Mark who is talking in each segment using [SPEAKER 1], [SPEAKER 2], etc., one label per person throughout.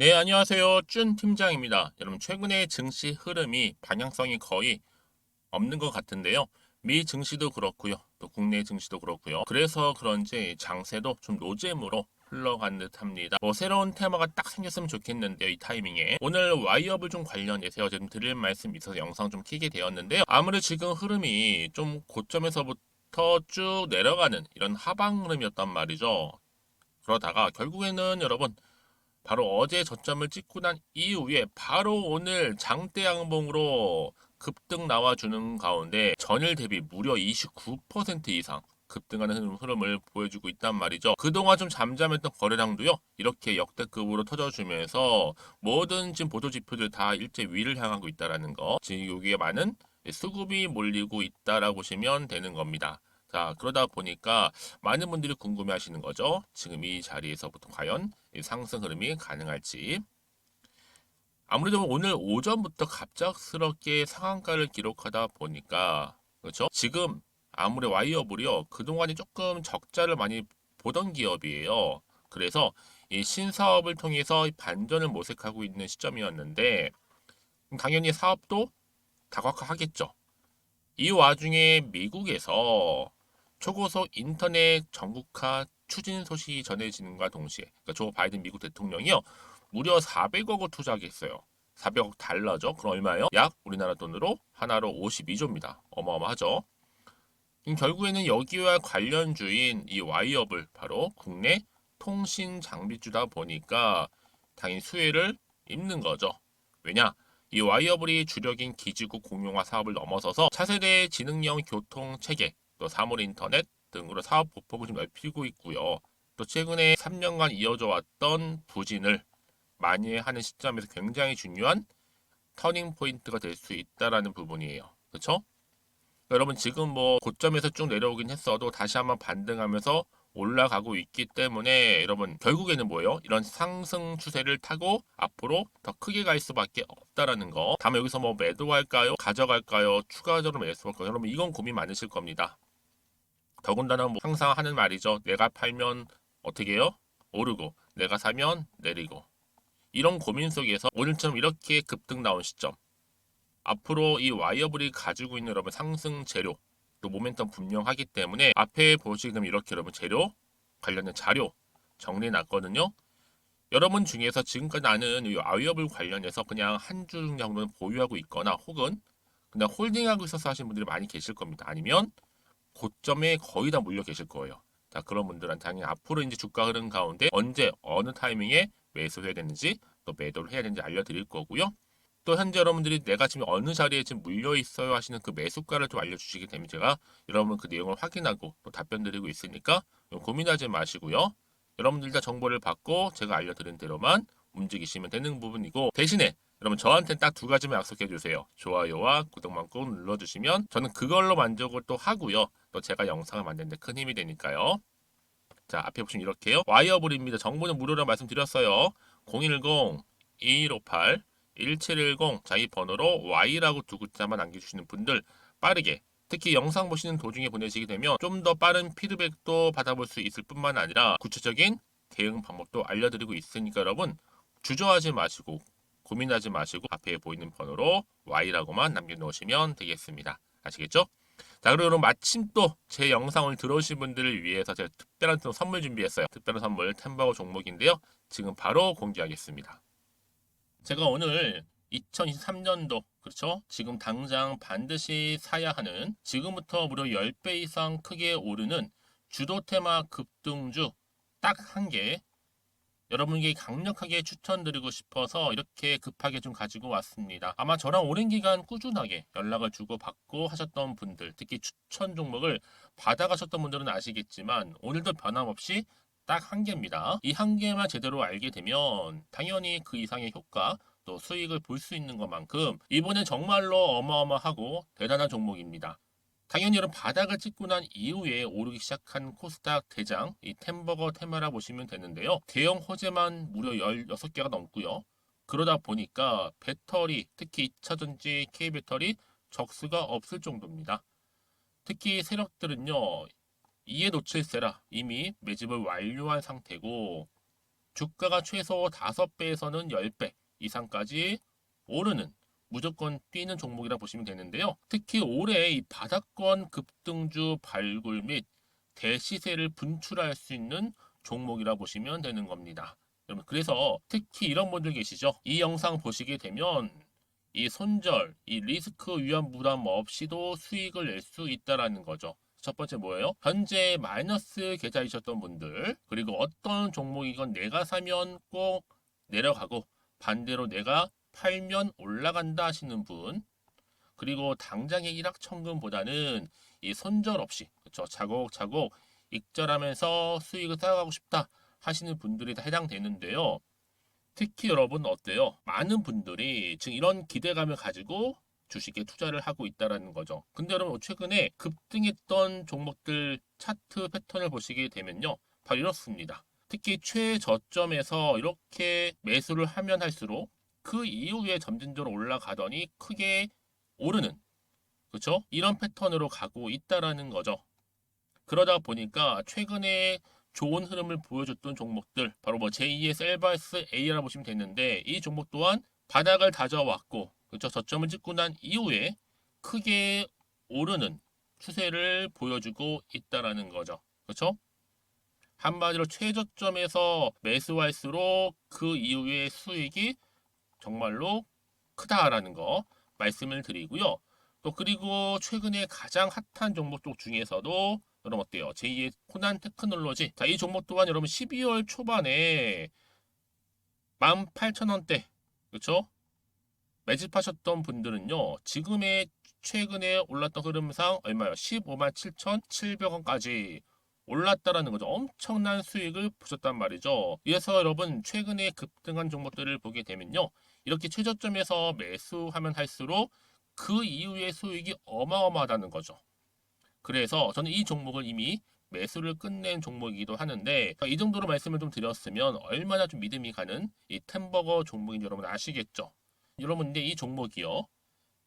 [SPEAKER 1] 네, 안녕하세요. 준 팀장입니다. 여러분, 최근에 증시 흐름이 방향성이 거의 없는 것 같은데요. 미 증시도 그렇고요. 또 국내 증시도 그렇고요. 그래서 그런지 장세도 좀 노잼으로 흘러간 듯 합니다. 뭐 새로운 테마가 딱 생겼으면 좋겠는데요. 이 타이밍에. 오늘 와이어블 좀 관련해서 지금 드릴 말씀 있어서 영상 좀 키게 되었는데요. 아무래도 지금 흐름이 좀 고점에서부터 쭉 내려가는 이런 하방 흐름이었단 말이죠. 그러다가 결국에는 여러분 바로 어제 저점을 찍고 난 이후에 바로 오늘 장대 양봉으로 급등 나와주는 가운데 전일 대비 무려 29% 이상 급등하는 흐름을 보여주고 있단 말이죠. 그동안 좀 잠잠했던 거래량도요, 이렇게 역대급으로 터져주면서 모든 지금 보도 지표들 다 일제 위를 향하고 있다라는 거. 지금 여기에 많은 수급이 몰리고 있다라고 보시면 되는 겁니다. 자, 그러다 보니까 많은 분들이 궁금해 하시는 거죠. 지금 이 자리에서부터 과연 이 상승 흐름이 가능할지. 아무래도 오늘 오전부터 갑작스럽게 상한가를 기록하다 보니까 그렇죠? 지금 아무리 와이어블이요. 그동안에 조금 적자를 많이 보던 기업이에요. 그래서 이 신사업을 통해서 반전을 모색하고 있는 시점이었는데 당연히 사업도 다각화하겠죠. 이 와중에 미국에서 초고속 인터넷 전국화 추진 소식이 전해지는과 동시에 그러니까 조 바이든 미국 대통령이요 무려 400억 을 투자하겠어요. 400억 달러죠. 그럼 얼마예요? 약 우리나라 돈으로 하나로 52조입니다. 어마어마하죠. 결국에는 여기와 관련 주인 이 와이어블 바로 국내 통신 장비주다 보니까 당연히 수혜를 입는 거죠. 왜냐? 이 와이어블이 주력인 기지국 공용화 사업을 넘어서서 차세대 지능형 교통 체계, 또 사물 인터넷 등으로 사업 보폭을 좀 넓히고 있고요. 또 최근에 3년간 이어져 왔던 부진을 만회하는 시점에서 굉장히 중요한 터닝 포인트가 될 수 있다라는 부분이에요. 그렇죠? 여러분 지금 뭐 고점에서 쭉 내려오긴 했어도 다시 한번 반등하면서 올라가고 있기 때문에 여러분 결국에는 뭐예요? 이런 상승 추세를 타고 앞으로 더 크게 갈 수밖에 없다라는 거. 다음에 여기서 뭐 매도할까요? 가져갈까요? 추가적으로 매수할까요? 여러분 이건 고민 많으실 겁니다. 더군다나 뭐 항상 하는 말이죠. 내가 팔면 어떻게 해요? 오르고 내가 사면 내리고 이런 고민 속에서 오늘처럼 이렇게 급등 나온 시점 앞으로 이 와이어블이 가지고 있는 여러분 상승 재료 또 모멘텀 분명하기 때문에 앞에 보시면 이렇게 여러분 재료 관련된 자료 정리해 놨거든요. 여러분 중에서 지금까지 나는 이 와이어블 관련해서 그냥 한주 정도는 보유하고 있거나 혹은 그냥 홀딩하고 있어서 하시는 분들이 많이 계실 겁니다. 아니면 고점에 거의 다 몰려 계실 거예요. 자, 그런 분들은 당연히 앞으로 이제 주가 흐름 가운데 언제 어느 타이밍에 매수해야 되는지 또 매도를 해야 되는지 알려드릴 거고요. 또 현재 여러분들이 내가 지금 어느 자리에 지금 물려 있어요 하시는 그 매수가를 좀 알려주시게 되면 제가 여러분 그 내용을 확인하고 또 답변 드리고 있으니까 고민하지 마시고요. 여러분들 다 정보를 받고 제가 알려드린 대로만 움직이시면 되는 부분이고 대신에 여러분 저한테는 딱두 가지만 약속해 주세요. 좋아요와 구독만 꼭 눌러주시면 저는 그걸로 만족을 또 하고요. 또 제가 영상을 만드는데 큰 힘이 되니까요. 자 앞에 보시면 이렇게요. 와이어블입니다. 정보는 무료로 말씀드렸어요. 010-2158 1710 자이 번호로 Y라고 두 글자만 남겨주시는 분들 빠르게 특히 영상 보시는 도중에 보내시게 되면 좀 더 빠른 피드백도 받아볼 수 있을 뿐만 아니라 구체적인 대응 방법도 알려드리고 있으니까 여러분 주저하지 마시고 고민하지 마시고 앞에 보이는 번호로 Y라고만 남겨놓으시면 되겠습니다. 아시겠죠? 자 그리고 마침 또 제 영상을 들어오신 분들을 위해서 제가 특별한 또 선물 준비했어요. 특별한 선물 템버거 종목인데요. 지금 바로 공개하겠습니다. 제가 오늘 2023년도 그렇죠? 지금 당장 반드시 사야 하는 지금부터 무려 10배 이상 크게 오르는 주도 테마 급등주 딱 한 개 여러분께 강력하게 추천드리고 싶어서 이렇게 급하게 좀 가지고 왔습니다. 아마 저랑 오랜 기간 꾸준하게 연락을 주고 받고 하셨던 분들, 특히 추천 종목을 받아가셨던 분들은 아시겠지만 오늘도 변함없이 딱 한 개입니다. 이 한 개만 제대로 알게 되면 당연히 그 이상의 효과 또 수익을 볼 수 있는 것만큼 이번엔 정말로 어마어마하고 대단한 종목입니다. 당연히 여러분 바닥을 찍고 난 이후에 오르기 시작한 코스닥 대장 이 템버거 테마라 보시면 되는데요. 대형 호재만 무려 16개가 넘고요. 그러다 보니까 배터리, 특히 2차전지 K배터리 적수가 없을 정도입니다. 특히 세력들은요. 이에 놓칠세라 이미 매집을 완료한 상태고 주가가 최소 5배에서는 10배 이상까지 오르는 무조건 뛰는 종목이라 보시면 되는데요. 특히 올해 이 바닥권 급등주 발굴 및 대시세를 분출할 수 있는 종목이라 보시면 되는 겁니다. 여러분 그래서 특히 이런 분들 계시죠. 이 영상 보시게 되면 이 손절, 이 리스크 위험 부담 없이도 수익을 낼 수 있다라는 거죠. 첫 번째 뭐예요? 현재 마이너스 계좌이셨던 분들 그리고 어떤 종목이건 내가 사면 꼭 내려가고 반대로 내가 팔면 올라간다 하시는 분 그리고 당장의 일확천금보다는 이 손절 없이 그렇죠 차곡차곡 익절하면서 수익을 쌓아가고 싶다 하시는 분들이 다 해당되는데요. 특히 여러분 어때요? 많은 분들이 지금 이런 기대감을 가지고 주식에 투자를 하고 있다라는 거죠. 근데 여러분 최근에 급등했던 종목들 차트 패턴을 보시게 되면요. 바로 이렇습니다. 특히 최저점에서 이렇게 매수를 하면 할수록 그 이후에 점진적으로 올라가더니 크게 오르는 그렇죠? 이런 패턴으로 가고 있다라는 거죠. 그러다 보니까 최근에 좋은 흐름을 보여줬던 종목들 바로 뭐 제2의 셀바스 A라 보시면 되는데 이 종목 또한 바닥을 다져왔고 그렇죠? 저점을 찍고 난 이후에 크게 오르는 추세를 보여주고 있다라는 거죠. 그렇죠? 한마디로 최저점에서 매수할수록 그 이후의 수익이 정말로 크다라는 거 말씀을 드리고요. 또 그리고 최근에 가장 핫한 종목 쪽 중에서도 여러분 어때요? 제2의 코난 테크놀로지. 자, 이 종목 또한 여러분 12월 초반에 18,000원대. 그렇죠? 매집하셨던 분들은요. 지금의 최근에 올랐던 흐름상 얼마요? 15만 7,700원까지 올랐다라는 거죠. 엄청난 수익을 보셨단 말이죠. 그래서 여러분 최근에 급등한 종목들을 보게 되면요. 이렇게 최저점에서 매수하면 할수록 그 이후의 수익이 어마어마하다는 거죠. 그래서 저는 이 종목을 이미 매수를 끝낸 종목이기도 하는데 이 정도로 말씀을 좀 드렸으면 얼마나 좀 믿음이 가는 이 템버거 종목인지 여러분 아시겠죠? 여러분 이 종목이요.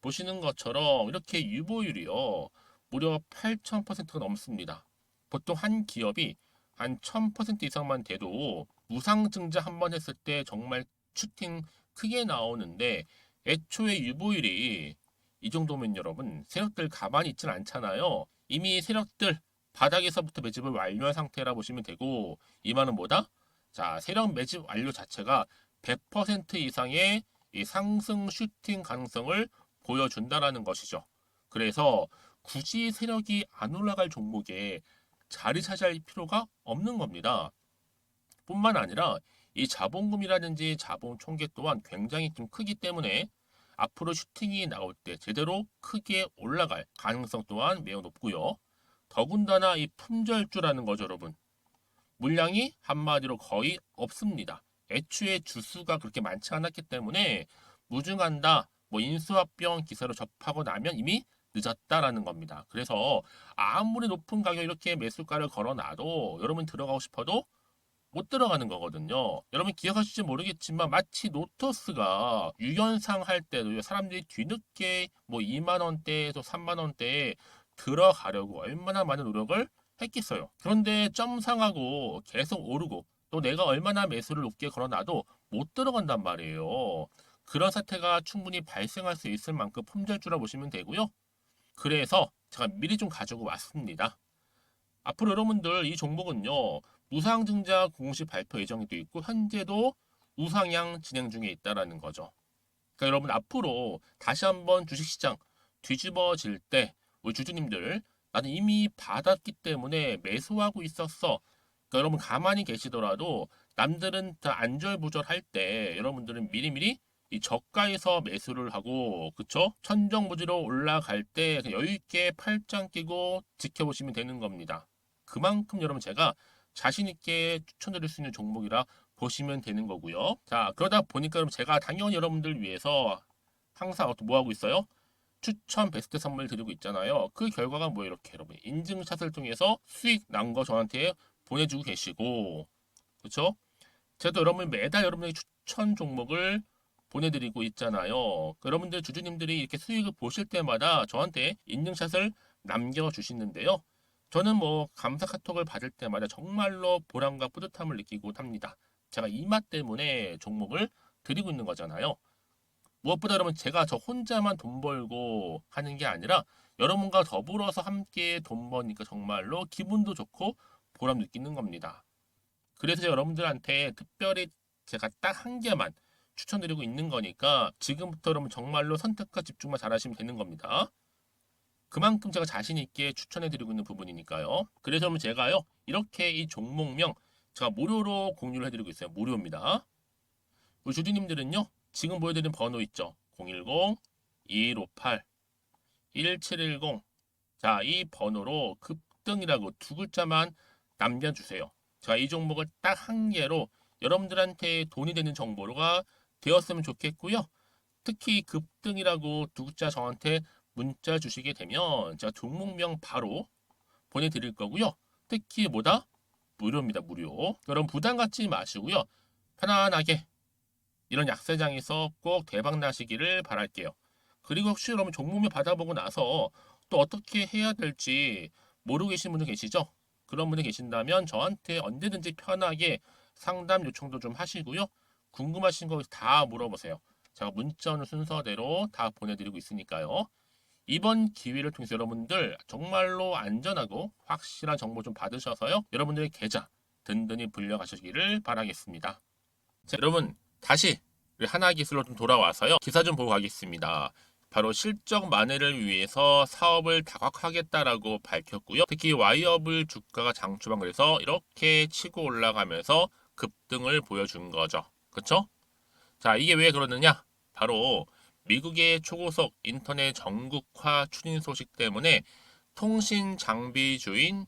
[SPEAKER 1] 보시는 것처럼 이렇게 유보율이요. 무려 8,000%가 넘습니다. 보통 한 기업이 한 1000% 이상만 돼도 무상증자 한 번 했을 때 정말 슈팅 크게 나오는데 애초에 유보율이 이 정도면 여러분 세력들 가만히 있진 않잖아요. 이미 세력들 바닥에서부터 매집을 완료한 상태라 보시면 되고 이 말은 뭐다? 자 세력 매집 완료 자체가 100% 이상의 이 상승 슈팅 가능성을 보여준다라는 것이죠. 그래서 굳이 세력이 안 올라갈 종목에 자리 차지할 필요가 없는 겁니다. 뿐만 아니라 이 자본금이라든지 자본 총계 또한 굉장히 좀 크기 때문에 앞으로 슈팅이 나올 때 제대로 크게 올라갈 가능성 또한 매우 높고요. 더군다나 이 품절주라는 거죠, 여러분. 물량이 한마디로 거의 없습니다. 애초에 주수가 그렇게 많지 않았기 때문에 무증한다, 뭐 인수합병 기사로 접하고 나면 이미 늦었다라는 겁니다. 그래서 아무리 높은 가격 이렇게 매수가를 걸어놔도 여러분 들어가고 싶어도 못 들어가는 거거든요. 여러분 기억하실지 모르겠지만 마치 노토스가 유연상 할 때도 사람들이 뒤늦게 뭐 2만 원대에서 3만 원대에 들어가려고 얼마나 많은 노력을 했겠어요. 그런데 점상하고 계속 오르고 또 내가 얼마나 매수를 높게 걸어놔도 못 들어간단 말이에요. 그런 사태가 충분히 발생할 수 있을 만큼 품절주라 보시면 되고요. 그래서 제가 미리 좀 가지고 왔습니다. 앞으로 여러분들 이 종목은요. 우상증자 공식 발표 예정이 돼 있고 현재도 우상향 진행 중에 있다라는 거죠. 그러니까 여러분 앞으로 다시 한번 주식시장 뒤집어질 때 우리 주주님들 나는 이미 받았기 때문에 매수하고 있었어. 그러니까 여러분 가만히 계시더라도 남들은 다 안절부절할 때 여러분들은 미리미리 이 저가에서 매수를 하고 그쵸? 천정부지로 올라갈 때 여유 있게 팔짱 끼고 지켜보시면 되는 겁니다. 그만큼 여러분 제가 자신 있게 추천드릴 수 있는 종목이라 보시면 되는 거고요. 자 그러다 보니까 여러분 제가 당연히 여러분들 위해서 항상 뭐 하고 있어요? 추천 베스트 선물 드리고 있잖아요. 그 결과가 뭐 이렇게 여러분 인증샷을 통해서 수익 난 거 저한테 보내주고 계시고 그렇죠? 제가 여러분 매달 여러분에게 추천 종목을 보내드리고 있잖아요. 여러분들 주주님들이 이렇게 수익을 보실 때마다 저한테 인증샷을 남겨주시는데요. 저는 뭐 감사 카톡을 받을 때마다 정말로 보람과 뿌듯함을 느끼고 합니다. 제가 이 맛 때문에 종목을 드리고 있는 거잖아요. 무엇보다 여러분 제가 저 혼자만 돈 벌고 하는 게 아니라 여러분과 더불어서 함께 돈 버니까 정말로 기분도 좋고 보람 느끼는 겁니다. 그래서 여러분들한테 특별히 제가 딱 한 개만 추천드리고 있는 거니까 지금부터 여러분 정말로 선택과 집중만 잘하시면 되는 겁니다. 그만큼 제가 자신 있게 추천해 드리고 있는 부분이니까요. 그래서 제가요 이렇게 이 종목명 제가 무료로 공유를 해 드리고 있어요. 무료입니다. 우리 주주님들은요 지금 보여드린 번호 있죠. 010-2158-1710 자, 이 번호로 급등이라고 두 글자만 남겨주세요. 제가 이 종목을 딱 한 개로 여러분들한테 돈이 되는 정보가 되었으면 좋겠고요. 특히 급등이라고 두 글자 저한테 문자 주시게 되면 제가 종목명 바로 보내드릴 거고요. 특히 뭐다? 무료입니다. 무료. 여러분 부담 갖지 마시고요. 편안하게 이런 약세장에서 꼭 대박 나시기를 바랄게요. 그리고 혹시 여러분 종목명 받아보고 나서 또 어떻게 해야 될지 모르고 계신 분들 계시죠? 그런 분들 계신다면 저한테 언제든지 편하게 상담 요청도 좀 하시고요. 궁금하신 거 다 물어보세요. 제가 문자 오는 순서대로 다 보내드리고 있으니까요. 이번 기회를 통해서 여러분들 정말로 안전하고 확실한 정보 좀 받으셔서요. 여러분들의 계좌 든든히 불려가시기를 바라겠습니다. 자, 여러분 다시 하나 기술로 좀 돌아와서요. 기사 좀 보고 가겠습니다. 바로 실적 만회를 위해서 사업을 다각하겠다라고 밝혔고요. 특히 와이어블 주가가 장초반 그래서 이렇게 치고 올라가면서 급등을 보여준 거죠. 그쵸? 자, 이게 왜 그러느냐? 바로 미국의 초고속 인터넷 전국화 추진 소식 때문에 통신 장비주인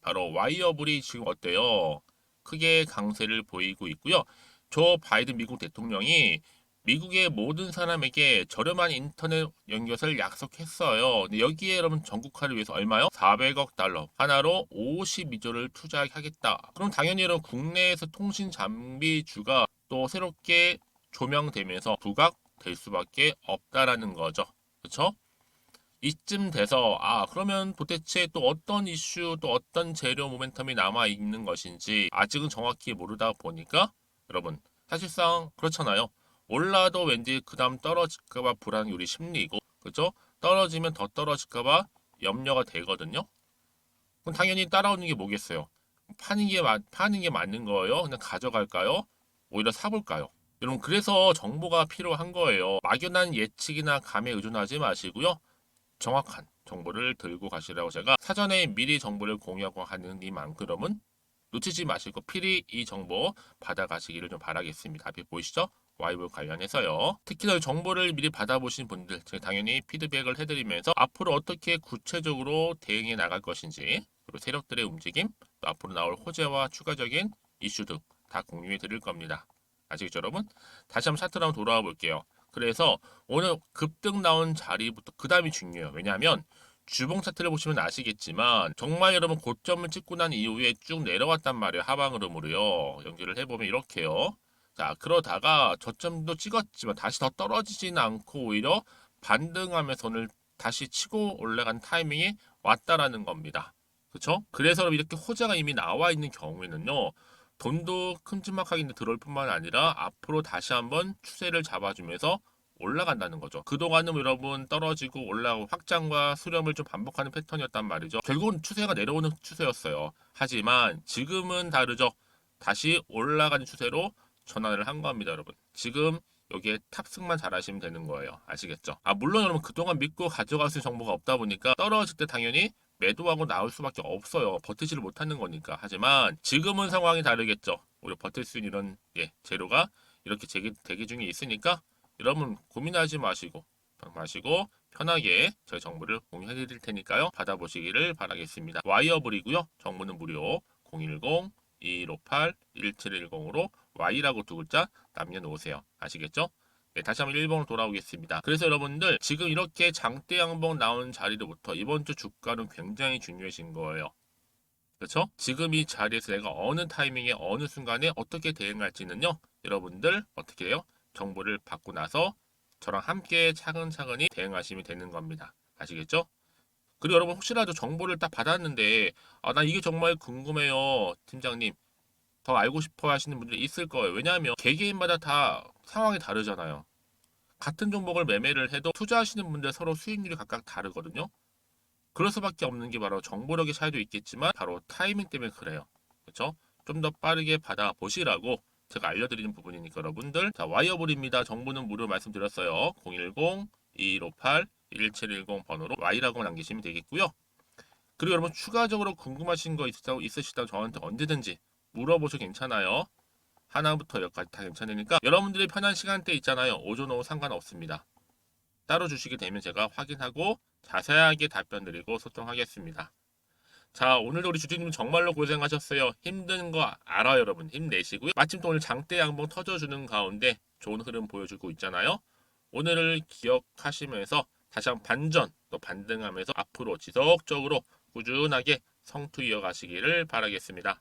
[SPEAKER 1] 바로 와이어블이 지금 어때요? 크게 강세를 보이고 있고요. 조 바이든 미국 대통령이 미국의 모든 사람에게 저렴한 인터넷 연결을 약속했어요. 여기에 여러분 전국화를 위해서 얼마요? 400억 달러 하나로 52조를 투자하겠다. 그럼 당연히 여러분 국내에서 통신 장비주가 또 새롭게 조명되면서 부각 될 수밖에 없다라는 거죠. 그렇죠? 이쯤 돼서 아 그러면 도대체 또 어떤 이슈 또 어떤 재료 모멘텀이 남아 있는 것인지 아직은 정확히 모르다 보니까 여러분 사실상 그렇잖아요. 올라도 왠지 그 다음 떨어질까봐 불안 요리 심리고 그죠? 떨어지면 더 떨어질까봐 염려가 되거든요. 그럼 당연히 따라오는 게 뭐겠어요? 파는 게 맞, 파는 게 맞는 거예요? 그냥 가져갈까요? 오히려 사볼까요? 여러분 그래서 정보가 필요한 거예요. 막연한 예측이나 감에 의존하지 마시고요. 정확한 정보를 들고 가시라고 제가 사전에 미리 정보를 공유하고 하는 이만큼은 놓치지 마시고 필히 이 정보 받아가시기를 좀 바라겠습니다. 앞에 보이시죠? 와이브 관련해서요. 특히나 정보를 미리 받아보신 분들 제가 당연히 피드백을 해드리면서 앞으로 어떻게 구체적으로 대응해 나갈 것인지 그리고 세력들의 움직임 또 앞으로 나올 호재와 추가적인 이슈 등 다 공유해 드릴 겁니다. 아시겠죠 여러분? 다시 한번 차트로 한번 돌아와 볼게요. 그래서 오늘 급등 나온 자리부터 그 다음이 중요해요. 왜냐하면 주봉 차트를 보시면 아시겠지만 정말 여러분 고점을 찍고 난 이후에 쭉 내려왔단 말이에요. 하방 흐름으로요. 연결을 해보면 이렇게요. 자 그러다가 저점도 찍었지만 다시 더 떨어지지는 않고 오히려 반등하면서 오늘 다시 치고 올라간 타이밍이 왔다라는 겁니다. 그렇죠? 그래서 이렇게 호재가 이미 나와 있는 경우에는요. 돈도 큼지막하게 들어올 뿐만 아니라 앞으로 다시 한번 추세를 잡아주면서 올라간다는 거죠. 그동안은 여러분 떨어지고 올라오고 확장과 수렴을 좀 반복하는 패턴이었단 말이죠. 결국은 추세가 내려오는 추세였어요. 하지만 지금은 다르죠. 다시 올라가는 추세로 전환을 한 겁니다, 여러분. 지금 여기에 탑승만 잘하시면 되는 거예요. 아시겠죠? 아 물론 여러분 그동안 믿고 가져갈 수 있는 정보가 없다 보니까 떨어질 때 당연히 매도하고 나올 수밖에 없어요. 버티지를 못하는 거니까. 하지만 지금은 상황이 다르겠죠. 우리 버틸 수 있는 이런 예, 재료가 이렇게 대기, 대기 중에 있으니까 여러분 고민하지 마시고 마시고 편하게 저희 정보를 공유해 드릴 테니까요. 받아보시기를 바라겠습니다. 와이어블이고요. 정보는 무료 010 2158 1710으로 Y라고 두 글자 남겨놓으세요. 아시겠죠? 네, 다시 한번 1번으로 돌아오겠습니다. 그래서 여러분들 지금 이렇게 장대 양봉 나온 자리로부터 이번 주 주가는 굉장히 중요해진 거예요. 그렇죠? 지금 이 자리에서 내가 어느 타이밍에 어느 순간에 어떻게 대응할지는요. 여러분들 어떻게 해요? 정보를 받고 나서 저랑 함께 차근차근히 대응하시면 되는 겁니다. 아시겠죠? 그리고 여러분 혹시라도 정보를 딱 받았는데 아 나 이게 정말 궁금해요 팀장님 더 알고 싶어 하시는 분들이 있을 거예요. 왜냐하면 개개인마다 다 상황이 다르잖아요. 같은 종목을 매매를 해도 투자하시는 분들 서로 수익률이 각각 다르거든요. 그럴 수밖에 없는 게 바로 정보력의 차이도 있겠지만 바로 타이밍 때문에 그래요. 그렇죠? 좀 더 빠르게 받아 보시라고 제가 알려드리는 부분이니까 여러분들 자 와이어볼입니다. 정보는 무료 말씀드렸어요. 010-2158-1710 번호로 Y라고 남기시면 되겠고요. 그리고 여러분 추가적으로 궁금하신 거 있으시다고 저한테 언제든지 물어보셔도 괜찮아요. 하나부터 열까지 다 괜찮으니까 여러분들이 편한 시간대 있잖아요. 오전 오후 상관없습니다. 따로 주시게 되면 제가 확인하고 자세하게 답변 드리고 소통하겠습니다. 자 오늘도 우리 주주님 정말로 고생하셨어요. 힘든 거 알아요 여러분 힘내시고요. 마침 또 오늘 장대 양봉 터져주는 가운데 좋은 흐름 보여주고 있잖아요. 오늘을 기억하시면서 다시 한번 반전 또 반등하면서 앞으로 지속적으로 꾸준하게 성투 이어가시기를 바라겠습니다.